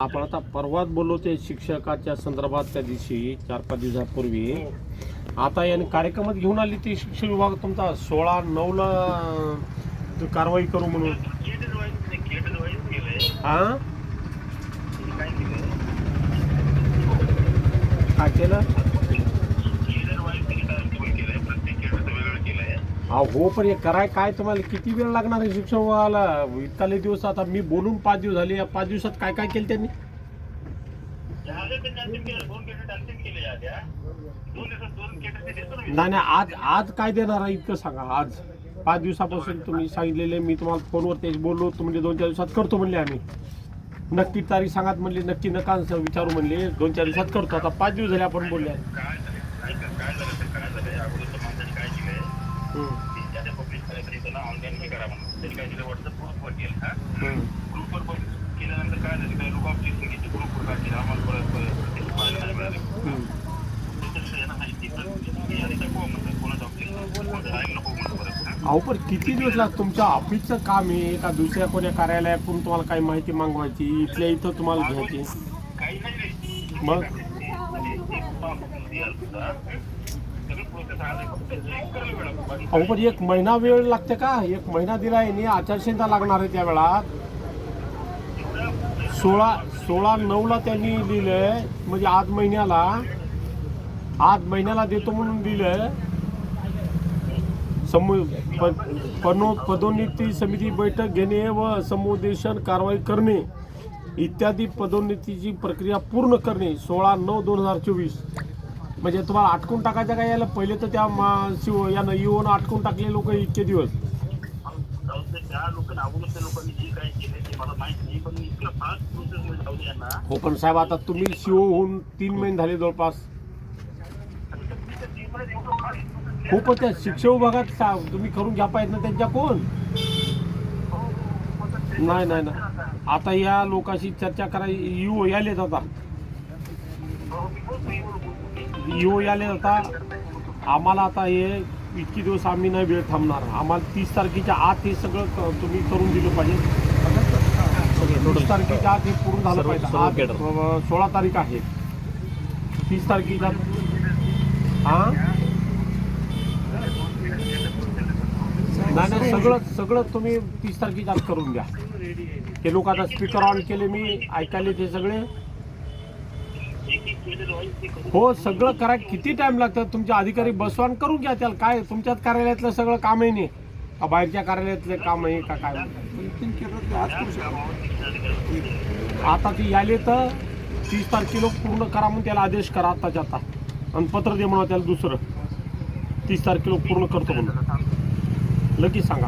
आपण आता परवाच बोललो ते शिक्षकाच्या संदर्भात त्या दिवशी चार पाच दिवसापूर्वी. आता याने कार्यक्रमात घेऊन आली ती शिक्षण विभाग तुमचा सोळा नऊला कारवाई करू म्हणून. हा? काय केलं? हा हो पण हे कराय काय तुम्हाला? किती वेळ लागणार आहे शिक्षण विभागाला इतकाले दिवस आता मी बोलून पाच दिवस झाले. या पाच दिवसात काय काय केलं त्यांनी? नाही नाही आज आज काय देणार आहे इतकं सांगा आज. पाच दिवसापासून तुम्ही सांगितलेले मी तुम्हाला फोनवर ते बोललो होतो म्हणजे दोन चार दिवसात करतो म्हणले आम्ही. नक्की तारीख सांगात म्हणले नक्की नका विचारू म्हणले दोन चार दिवसात करतो. आता पाच दिवस झाले आपण बोलले ऑनलाईन हे करा म्हणून त्यांनी काय दिलं व्हॉट्सअप ग्रुपवर केलं हा केल्यानंतर काय झालं काय लोक ऑफिस ग्रुपवर काय केलं आम्हाला परत पाहायला नाही मिळाले हा अहो पण किती दिवस लागत तुमच्या ऑफिसचं काम आहे का दुसऱ्या कोण्या कार्यालयातून तुम्हाला काही माहिती मागवायची इथल्या इथं तुम्हाला घ्यायची मग अहो पण एक महिना वेळ लागते का? एक महिना दिला आहे आचारसंहिता लागणार आहे त्या वेळात सोळा सोळा नऊला त्यांनी दिलंय म्हणजे आज महिन्याला. आज महिन्याला देतो म्हणून दिलंय समू प- पनो पदोन्नती समिती बैठक घेणे व समुदेशन कारवाई करणे इत्यादी पदोन्नतीची प्रक्रिया पूर्ण करणे सोळा नऊ दोन हजार चोवीस. म्हणजे तुम्हाला अटकून टाकायचं काय? याला पहिले तर त्या शिव यानं येऊन अटकून टाकले लोक इतके दिवस. हो पण साहेब आता तुम्ही शिव होऊन तीन महिने झाले जवळपास. हो पण त्या शिक्षण विभागात तुम्ही करून घ्या पाहिजे ना त्यांच्या कोण? नाही नाही नाही. आता या लोकांशी चर्चा करायची येऊ यालेत आता. यू याले आता आम्हाला आता हे इतकी दिवस आम्ही नाही वेळ थांबणार. आम्हाला तीस तारखेच्या आत हे सगळं तुम्ही करून दिलं पाहिजे. तीस तारखेच्या आत हे पूर्ण झालं पाहिजे. आज सोळा तारीख आहे. तीस तारखेच्या हा नाही नाही सगळं सगळं तुम्ही तीस तारखेच्या आत करून द्या. हे लोक आता स्पीकर ऑन केले मी ऐकायले ते सगळे एक एक केलेलं आहे ते करू. हो सगळं करा. किती टाइम लागतात तुमचे अधिकारी बसवान करून घ्या त्याला. काय तुमच्याच कार्यालयातलं सगळं काम आहे नाही. का बाहेरच्या कार्यालयातलं काम आहे का काय? आता ती याले तर तीस तारखेला पूर्ण करा म्हणून त्याला आदेश करा आताच्या आता आणि पत्र दे म्हणा त्याला दुसरं. तीस तारखेला पूर्ण करतो म्हणून. लगेच सांगा.